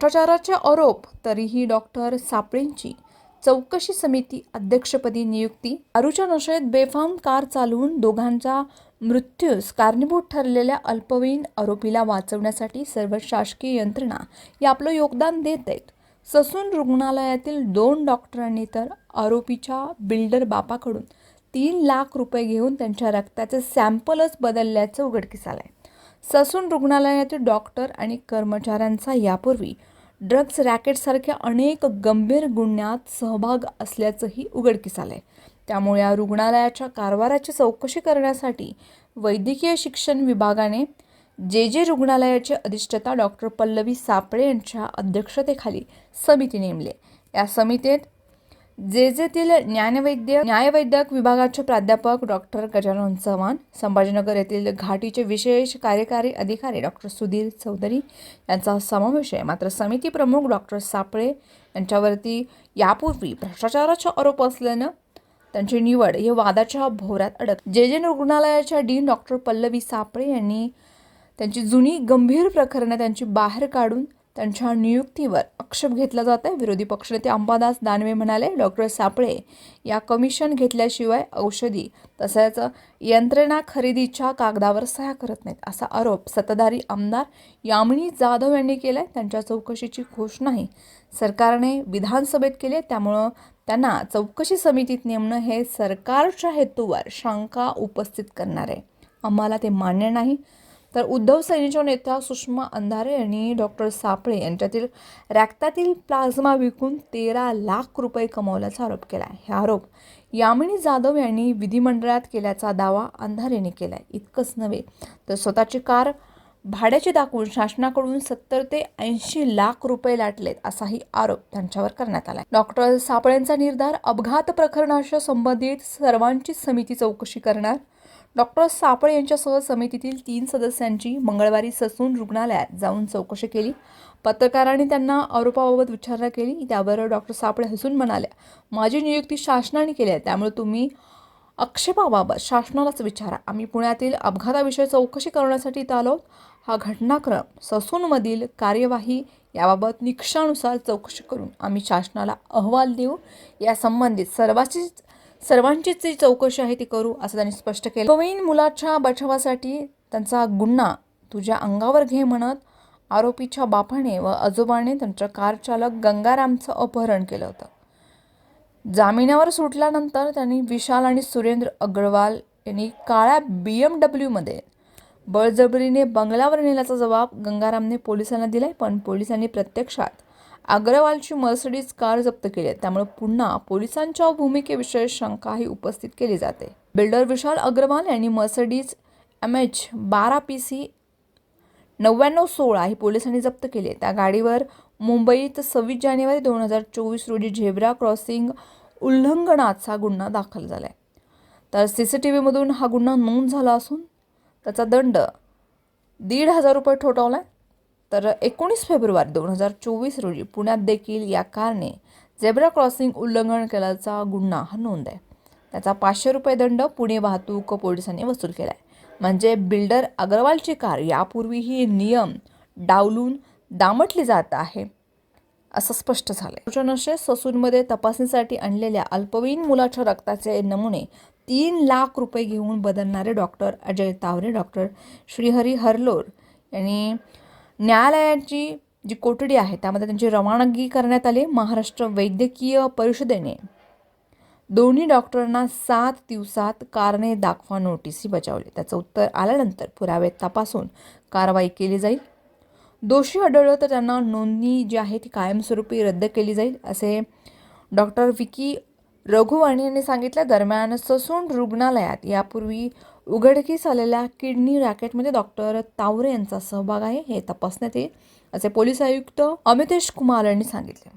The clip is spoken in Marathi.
भ्रष्टाचाराचे आरोप तरीही डॉक्टर सापळेंची चौकशी समिती अध्यक्षपदी नियुक्ती दारूच्या नशेत बेफाम कार चालवून दोघांचा मृत्यूस कारणीभूत ठरलेल्या अल्पवयीन आरोपीला वाचवण्यासाठी सर्व शासकीय यंत्रणा हे आपलं योगदान देत आहेत. ससून रुग्णालयातील दोन डॉक्टरांनी तर आरोपीच्या बिल्डर बापाकडून तीन लाख रुपये घेऊन त्यांच्या रक्ताचे सॅम्पलच बदलल्याचं उघडकीस आलंय. ससून रुग्णालयातील डॉक्टर आणि कर्मचाऱ्यांचा यापूर्वी ड्रग्ज रॅकेटसारख्या अनेक गंभीर गुन्ह्यात सहभाग असल्याचंही उघडकीस आलं आहे त्यामुळे या रुग्णालयाच्या कारभाराची चौकशी करण्यासाठी वैद्यकीय शिक्षण विभागाने जे जे रुग्णालयाचे अधिष्ठता डॉक्टर पल्लवी सापळे यांच्या अध्यक्षतेखाली समिती नेमली या समितीत जे जेतील ज्ञानवैद्य न्यायवैद्यक विभागाचे प्राध्यापक डॉक्टर गजानन चव्हाण संभाजीनगर येथील घाटीचे विशेष कार्यकारी अधिकारी डॉक्टर सुधीर चौधरी यांचा समावेश आहे. मात्र समिती प्रमुख डॉक्टर सापळे यांच्यावरती यापूर्वी भ्रष्टाचाराचा आरोप असल्यानं त्यांची निवड हे वादाच्या भोवऱ्यात अडक जे जे रुग्णालयाच्या डीन डॉक्टर पल्लवी सापळे यांनी त्यांची जुनी गंभीर प्रकरणं त्यांची बाहेर काढून त्यांच्या नियुक्तीवर आक्षेप घेतला जात आहे. विरोधी पक्षनेते अंबादास दानवे म्हणाले डॉक्टर सापळे या कमिशन घेतल्याशिवाय औषधी तसेच यंत्रणा खरेदीच्या कागदावर सह्या करत नाहीत असा आरोप सत्ताधारी आमदार यामिनी जाधव यांनी केलाय. त्यांच्या चौकशीची घोषणाही सरकारने विधानसभेत केली आहे. त्यामुळं त्यांना चौकशी समितीत नेमणं हे सरकारच्या हेतूवर शंका उपस्थित करणार. आहे आम्हाला ते मान्य नाही. तर उद्धव सेनेच्या नेत्या सुषमा अंधारे यांनी डॉक्टर सापळे यांच्यातील रॅक्तातील प्लाझ्मा विकून तेरा लाख रुपये कमावल्याचा आरोप केला आहे हे आरोप यामिनी जाधव यांनी विधिमंडळात केल्याचा दावा अंधारेने केला आहे इतकंच नव्हे तर स्वतःची कार भाड्याची दाखवून शासनाकडून सत्तर ते ऐंशी लाख रुपये लाटलेत असाही आरोप त्यांच्यावर करण्यात आला डॉक्टर सापळेंचा निर्धार अपघात प्रकरणाशी संबंधित सर्वांची समिती चौकशी करणार डॉक्टर सापळे यांच्यासह समितीतील तीन सदस्यांची मंगळवारी ससून रुग्णालयात जाऊन चौकशी केली. पत्रकारांनी त्यांना आरोपाबाबत विचारणा केली. त्यावर डॉक्टर सापळे हसून म्हणाल्या माझी नियुक्ती शासनाने केली आहे त्यामुळे तुम्ही आक्षेपाबाबत शासनालाच विचारा. आम्ही पुण्यातील अपघाताविषयी चौकशी करण्यासाठी इथं आलो हा घटनाक्रम ससूनमधील कार्यवाही याबाबत निकषानुसार चौकशी करून आम्ही शासनाला अहवाल देऊ. या संबंधित सर्वांचीच सर्वांचीच जी चौकशी आहे ती करू असं त्यांनी स्पष्ट केलं. पवईन मुलाच्या बचावासाठी त्यांचा गुन्हा तुझ्या अंगावर घे म्हणत आरोपीच्या बापाने व आजोबाने त्यांच्या कार चालक गंगारामचं अपहरण केलं होतं. जामिनावर सुटल्यानंतर त्यांनी विशाल आणि सुरेंद्र अग्रवाल यांनी काळ्या बी एम डब्ल्यूमध्ये बळजबरीने बंगल्यावर नेल्याचा जबाब गंगारामने पोलिसांना दिलाय पण पोलिसांनी प्रत्यक्षात अग्रवालची मर्सडीज कार जप्त केली. आहे त्यामुळे पुन्हा पोलिसांच्या भूमिकेविषयी शंकाही उपस्थित केली जाते. बिल्डर विशाल अग्रवाल यांनी मर्सडीज एम एच बारा पी सी नव्याण्णव सोळा ही पोलिसांनी जप्त केली. आहे त्या गाडीवर मुंबईत सव्वीस जानेवारी दोन हजार चोवीस रोजी झेब्रा क्रॉसिंग उल्लंघनाचा गुन्हा दाखल झाला आहे तर सी सी टी व्हीमधून हा गुन्हा नोंद झाला असून त्याचा दंड दीड हजार रुपये ठोठावला आहे तर एकोणीस फेब्रुवारी दोन हजार चोवीस रोजी पुण्यात देखील या कारने झेब्रा क्रॉसिंग उल्लंघन केल्याचा गुन्हा हा नोंद आहे. त्याचा पाचशे रुपये दंड पुणे वाहतूक पोलिसांनी वसूल केला आहे म्हणजे बिल्डर अग्रवालची कार यापूर्वीही नियम डावलून दामटली जात आहे असं स्पष्ट झालंय. नशे ससूनमध्ये तपासणीसाठी आणलेल्या अल्पवयीन मुलाच्या रक्ताचे नमुने तीन लाख रुपये घेऊन बदलणारे डॉक्टर अजय तावरे डॉक्टर श्रीहरी हरलोर यांनी न्यायालयाची जी कोठडी आहे त्यामध्ये त्यांची रवानगी करण्यात आली महाराष्ट्र वैद्यकीय परिषदेने. दोन्ही डॉक्टरांना सात दिवसात कारणे दाखवा नोटीस बजावली. त्याचं उत्तर आल्यानंतर पुरावे तपासून कारवाई केली जाईल. दोषी आढळलं तर त्यांना नोंदणी जी आहे ती कायमस्वरूपी रद्द केली जाईल असे डॉक्टर विकी रघुवाणी यांनी सांगितलं. दरम्यान ससून रुग्णालयात यापूर्वी उघडकीस आलेल्या किडनी रॅकेटमध्ये डॉक्टर तावरे यांचा सहभाग आहे हे तपासण्यात येईल असे पोलीस आयुक्त अमितेश कुमार यांनी सांगितले.